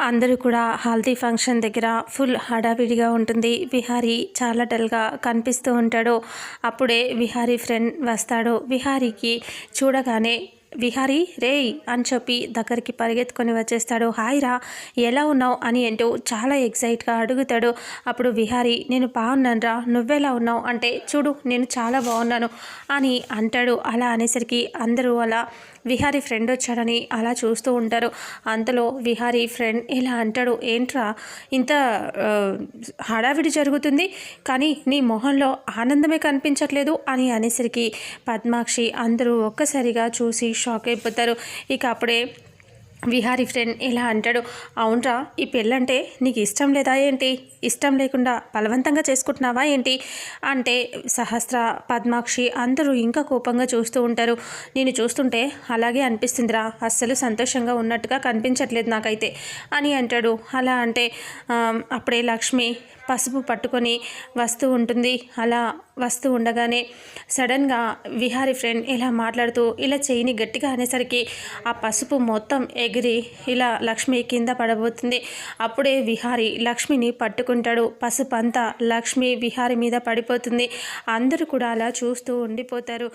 అందరూ కూడా హల్దీ ఫంక్షన్ దగ్గర ఫుల్ హడావిడిగా ఉంటుంది. విహారీ చాలా డల్గా కనిపిస్తూ ఉంటాడు. అప్పుడే విహారీ ఫ్రెండ్ వస్తాడు. విహారీకి చూడగానే విహారీ రేయ్ అని చెప్పి దగ్గరికి పరిగెత్తుకొని వచ్చేస్తాడు. హాయ్ రా ఎలా ఉన్నావు? అని అంటూ చాలా ఎగ్జైట్గా అడుగుతాడు. అప్పుడు విహారీ నేను బాగున్నాను రా నువ్వెలా ఉన్నావు? అంటే చూడు నేను చాలా బాగున్నాను అని అంటాడు. అలా అనేసరికి అందరూ అలా విహారీ ఫ్రెండ్ వచ్చాడని అలా చూస్తూ ఉంటారు. అంతలో విహారీ ఫ్రెండ్ ఇలా అంటాడు. ఏంట్రా ఇంత హడావిడి జరుగుతుంది కానీ నీ మొహంలో ఆనందమే కనిపించట్లేదు అని అనేసరికి పద్మాక్షి అందరూ ఒక్కసారిగా చూసి షాక్ అయిపోతారు. ఇక అప్పుడే విహారీ ఫ్రెండ్ ఇలా అంటాడు అవునరా ఈ పెళ్ళంటే నీకు ఇష్టం లేదా ఏంటి? ఇష్టం లేకుండా బలవంతంగా చేసుకుంటున్నావా ఏంటి? అంటే సహస్ర పద్మాక్షి అందరూ ఇంకా కోపంగా చూస్తూ ఉంటారు. నేను చూస్తుంటే అలాగే అనిపిస్తుందిరా అస్సలు సంతోషంగా ఉన్నట్టుగా కనిపించట్లేదు నాకైతే అని అంటాడు. అలా అంటే అప్పుడే లక్ష్మి పసుపు పట్టుకొని వస్తూ ఉంటుంది. అలా వస్తూ ఉండగానే సడన్గా విహారీ ఫ్రెండ్ ఇలా మాట్లాడుతూ ఇలా చేయిని గట్టిగా అనేసరికి ఆ పసుపు మొత్తం ఎగిరి ఇలా లక్ష్మి కింద పడబోతుంది. అప్పుడే విహారి లక్ష్మిని పట్టుకుంటాడు. పసుపు అంతా లక్ష్మి విహారి మీద పడిపోతుంది. అందరూ కూడా అలా చూస్తూ ఉండిపోతారు.